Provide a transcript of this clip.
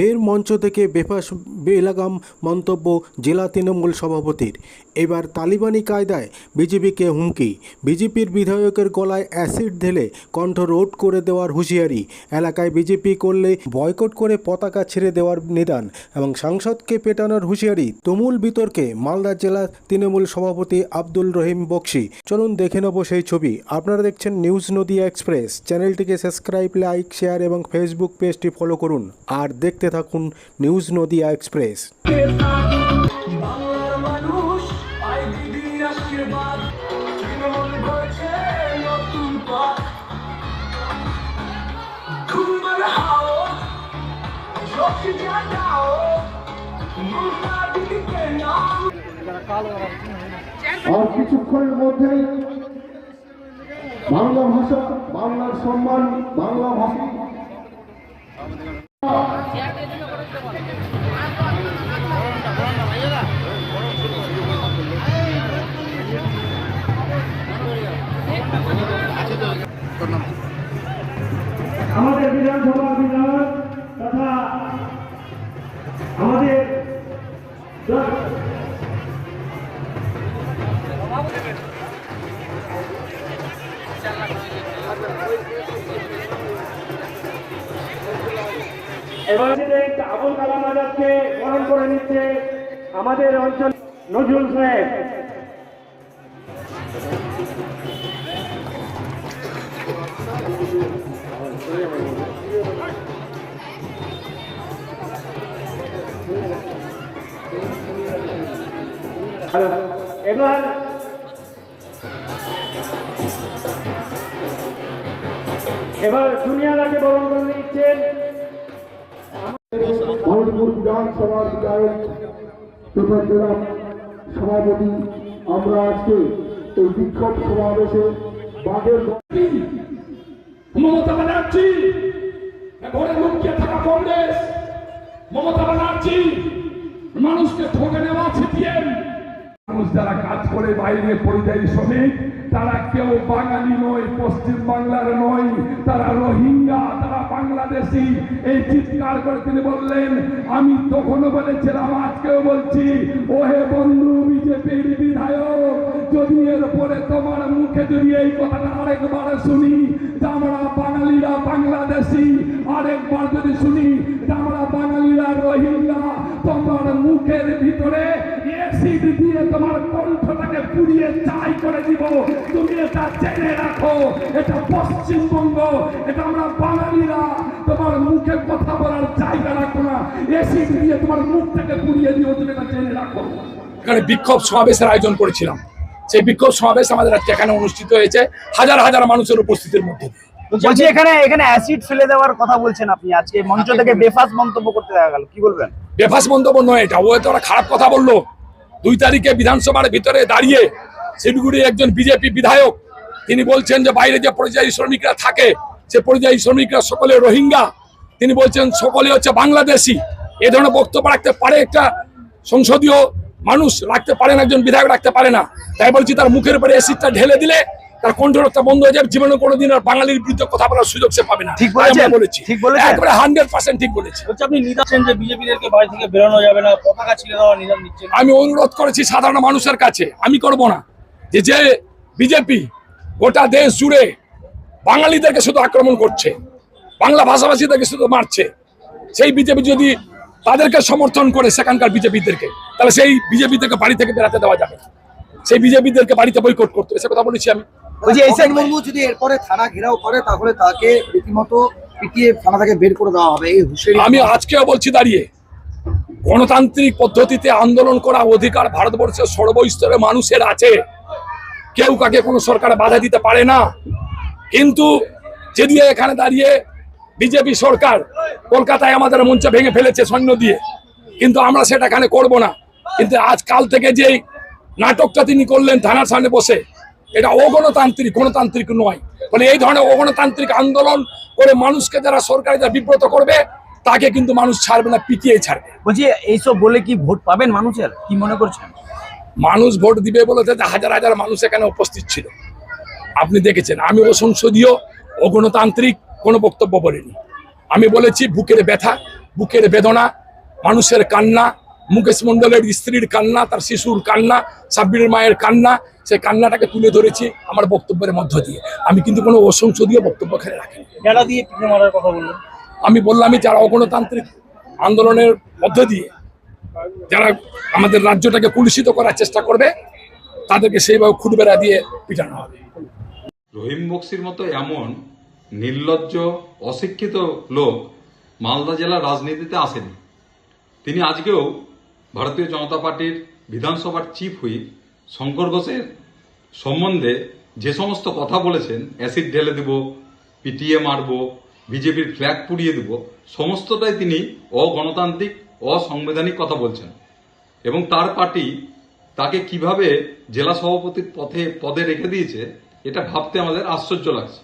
ফের মঞ্চ থেকে বেফাস বেলাগাম মন্তব্য জেলা তৃণমূল সভাপতির। এবার তালিবানি কায়দায় বিজেপিকে হুমকি। বিজেপির বিধায়কের গলায় অ্যাসিড ঢেলে কণ্ঠ রোধ করে দেওয়ার হুঁশিয়ারি। এলাকায় বিজেপি করলে বয়কট করে পতাকা ছেড়ে দেওয়ার নিদান এবং সাংসদকে পেটানোর হুঁশিয়ারি তুমুল বিতর্কে মালদা জেলা তৃণমূল সভাপতি আব্দুল রহিম বক্সি। চলুন দেখে নেব সেই ছবি। আপনারা দেখছেন নিউজ নদিয়া এক্সপ্রেস। চ্যানেলটিকে সাবস্ক্রাইব, লাইক, শেয়ার এবং ফেসবুক পেজটি ফলো করুন। আর দেখতে থাকুন নিউজ নদিয়া এক্সপ্রেস। আর কিছুক্ষণের মধ্যেই বাংলা ভাষা বাংলার সম্মান বাংলা ভাষা। আমাদের বিধানসভার বিধায়ক তথা আমাদের এবার আবুল কালাম আজাদকে বরণ করে নিচ্ছে আমাদের অঞ্চল নজরুল সাহেব। এবার এবার দুনিয়াটাকে বরণ করে নিচ্ছেন ভারতপুর বিধানসভার বিধায়ক তথা জেলা সভাপতি, আমরা আজকে এই বিক্ষোভ সমাবেশে বাঘের মমতা ব্যানার্জি ঘরে লুকিয়ে থাকা কংগ্রেস, মমতা ব্যানার্জি, মানুষকে ঠকে নেওয়া সিপিএম। মানুষ যারা কাজ করে বাইরে পরিযায়ী শ্রমিক, তারা কেউ বাঙালি নয়, পশ্চিম বাংলার নয়, তারা রোহিঙ্গা, তারা বাংলাদেশি। এই চিৎকার করে তিনি বললেন, আমি তখনও বলেছিলাম, আজকেও বলছি, ওহে বন্ধু বিজেপির বিধায়ক, যদি এর পরে তোমার মুখে যদি এই কথাটা আরেকবার শুনি, যে আমরা বাঙালিরা বাংলাদেশি, আরেকবার যদি শুনি তুমি এটা জেনে রাখো এটা পশ্চিমবঙ্গ এটা আমরা বাঙালিরা তোমার মুখে কথা বলার জায়গা রাখো না। অ্যাসিড দিয়ে তোমার মুখটাকে পুড়িয়ে দিও তুমি এটা জেনে রাখো। এখানে বিক্ষোভ সমাবেশের আয়োজন করেছিলাম। সেই বিক্ষোভ সমাবেশ আমাদের আজকে এখানে অনুষ্ঠিত হয়েছে হাজার হাজার মানুষের উপস্থিতির মধ্যে বলছি এখানে এখানে অ্যাসিড ফেলে দেওয়ার কথা বলছেন আপনি। আজকে মঞ্চ থেকে বেফাস মন্তব্য করতে দেখা গেল কি বলবেন? বেফাস মন্তব্য নয় এটা ও তো ওরা খারাপ কথা বলল। দুই তারিখে বিধানসভার ভিতরে দাঁড়িয়ে শিলিগুড়ির একজন বিজেপি বিধায়ক। তিনি বলছেন যে বাইরে যে পরিযায়ী শ্রমিকরা থাকে সে পরিযায়ী শ্রমিকরা সকলে রোহিঙ্গা। তিনি বলছেন সকলে হচ্ছে বাংলাদেশি। এ ধরনের বক্তব্য রাখতে পারে একটা সংসদীয় মানুষ রাখতে পারে না একজন বিধায়ক রাখতে পারে না। তাই বলছি তার মুখের উপরে এসিডটা ঢেলে দিলে তার কণ্ঠরক্ষা বন্ধ হয়ে যাবে। জীবনে কোনোদিন আর বাঙালির বিরুদ্ধে কথা বলার সুযোগ সে পাবে না। ঠিক বলেছি? একবারে হান্ড্রেড পার্সেন্ট ঠিক বলেছি। আপনি নিদাচ্ছেন যে বিজেপিদেরকে বাড়ি থেকে বেরোনো যাবে না পতাকা দিচ্ছেন। আমি অনুরোধ করেছি সাধারণ মানুষের কাছে। আমি করব না। যে যে বিজেপি গোটা দেশ জুড়ে বাঙালিদেরকে শুধু আক্রমণ করছে বাংলা ভাষাভাষীদেরকে শুধু মারছে সেই বিজেপি যদি তাদেরকে সমর্থন করে সেখানকার বিজেপিদেরকে তাহলে সেই বিজেপিদেরকে বাড়ি থেকে বেড়াতে দেওয়া যাবে সেই বিজেপিদেরকে বাড়িতে বয়কট করতে হবে সে কথা বলেছি আমি। মুর্মু যদি এরপরে থানা ঘেরাও করে তাহলে তাকে রীতিমতো পিটিয়ে থানা থেকে বের করে দেওয়া হবে এই আমি আজকেও বলছি দাঁড়িয়ে গণতান্ত্রিক পদ্ধতিতে আন্দোলন করা অধিকার ভারতবর্ষের সর্বস্তরের মানুষের আছে। কেউ কাকে কোনো সরকার বাধা দিতে পারে না। কিন্তু যদি এখানে দাঁড়িয়ে বিজেপি সরকার কলকাতায় আমাদের মঞ্চে ভেঙে ফেলেছে সৈন্য দিয়ে, কিন্তু আমরা সেটা এখানে করব না। কিন্তু আজ কাল থেকে যেই নাটকটা তিনি করলেন থানার সামনে বসে, এটা অগণতান্ত্রিক, গণতান্ত্রিক নয়। ফলে এই ধরনের অগণতান্ত্রিক আন্দোলন করে মানুষকে যারা সরকারি যারা বিব্রত করবে, তাকে কিন্তু মানুষ ছাড়বে না, পিটিয়ে ছাড়বে। বলছি, এইসব বলে কি ভোট পাবেন মানুষের? কি মনে করছেন? মানুষ ভোট দিবে বলেছে যে হাজার হাজার মানুষ এখানে উপস্থিত ছিল। আপনি দেখেছেন আমি অসংসদীয় অগণতান্ত্রিক কোনো বক্তব্য বলিনি। আমি বলেছি বুকের ব্যথা বুকের বেদনা মানুষের কান্না মুকেশ মণ্ডলের স্ত্রীর কান্না তার শিশুর কান্না সাব্বিরের মায়ের কান্না সেই কান্নাটাকে তুলে ধরেছি আমার বক্তব্যের মধ্য দিয়ে। আমি কিন্তু কোনো অসংসদীয় বক্তব্য এখানে রাখিনি। বেড়া দিয়ে কথা বললেন? আমি বললামই যারা অগণতান্ত্রিক আন্দোলনের মধ্য দিয়ে যারা আমাদের রাজ্যটাকে কুলুষিত করার চেষ্টা করবে, তাদেরকে সেইভাবে খুঁটবেড়া দিয়ে পিটানো হবে। রহিম বক্সির মতো এমন নির্লজ্জ, অশিক্ষিত লোক মালদা জেলার রাজনীতিতে আসেনি। তিনি আজকেও ভারতীয় জনতা পার্টির বিধানসভার চিফ হুইপ শঙ্কর ঘোষের সম্বন্ধে যে সমস্ত কথা বলেছেন, অ্যাসিড ঢেলে দিব পিটিএ মারব, বিজেপির ফ্ল্যাগ পুড়িয়ে দিব, সমস্তটাই তিনি অগণতান্ত্রিক অসাংবিধানিক কথা বলছেন। এবং তার পার্টি তাকে কীভাবে জেলা সভাপতির পথে পদে রেখে দিয়েছে, এটা ভাবতে আমাদের আশ্চর্য লাগছে।